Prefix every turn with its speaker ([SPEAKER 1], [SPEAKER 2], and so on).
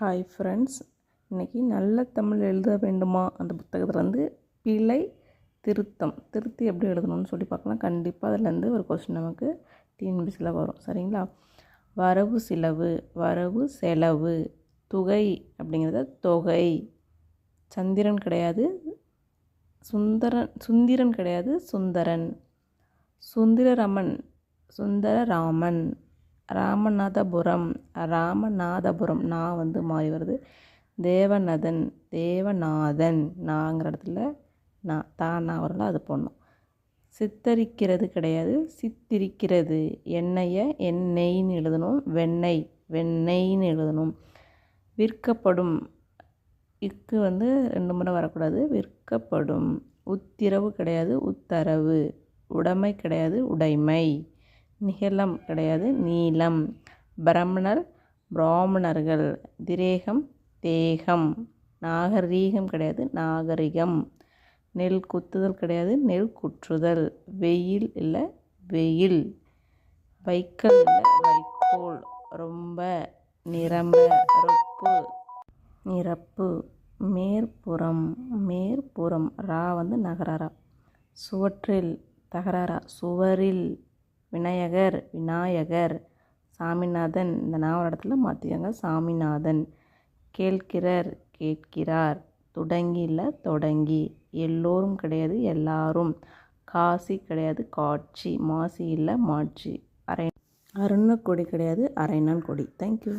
[SPEAKER 1] Hi friends. இன்றைக்கி நல்ல தமிழ் எழுத வேண்டுமா? அந்த புத்தகத்தில் வந்து பிழை திருத்தம். திருத்தி எப்படி எழுதணும்னு சொல்லி பார்க்கலாம். கண்டிப்பாக அதுலேருந்து ஒரு கொஸ்டின் நமக்கு டிஎன்பிசியில் வரும். சரிங்களா? வரவு செலவு வரவு செலவு தொகை அப்படிங்கிறத தொகை. சந்திரன் கிடையாது சுந்தரன் சுந்திரன் கிடையாது சுந்தரன். சுந்தரரமன் சுந்தரராமன். ராமநாதபுரம் ராமநாதபுரம் நான் வந்து மாறி வருது. தேவநதன் தேவநாதன் நாங்கிற இடத்துல நான் தானா வரல அது போடணும். சித்தரிக்கிறது கிடையாது. சித்திரிக்கிறது எண்ணெயை எண்ணெய்ன்னு எழுதணும். வெண்ணெய் வெண்ணெய்ன்னு எழுதணும். விற்கப்படும் இக்கு வந்து ரெண்டு முறை வரக்கூடாது. விற்கப்படும் உத்திரவு கிடையாது. உத்தரவு. உடைமை கிடையாது. உடைமை. நிகலம் கிடையாது. நீளம். பிரமணர் பிராமணர்கள். திரேகம் தேகம். நாகரீகம் கிடையாது. நாகரிகம். நெல் குத்துதல் கிடையாது. நெல் குற்றுதல். வெயில் இல்லை வெயில். வைக்கல் இல்லை வைக்கோல். ரொம்ப நிரம்ப ரொப்பு நிரப்பு. மேற்புறம். மேற்புறம். ரா வந்து நகராரா. சுவற்றில். தகராறா சுவரில். விநாயகர் விநாயகர் சாமிநாதன். இந்த நாவல் இடத்துல மாற்றிக்கோங்க சாமிநாதன். கேட்கிறர் கேட்கிறார். தொடங்கி இல்லை தொடங்கி. எல்லோரும் கிடையாது எல்லாரும். காசி கிடையாது காட்சி. மாசி இல்லை மாட்சி. அரை அருண கொடி கிடையாது அரைநாள் கொடி. தேங்க்யூ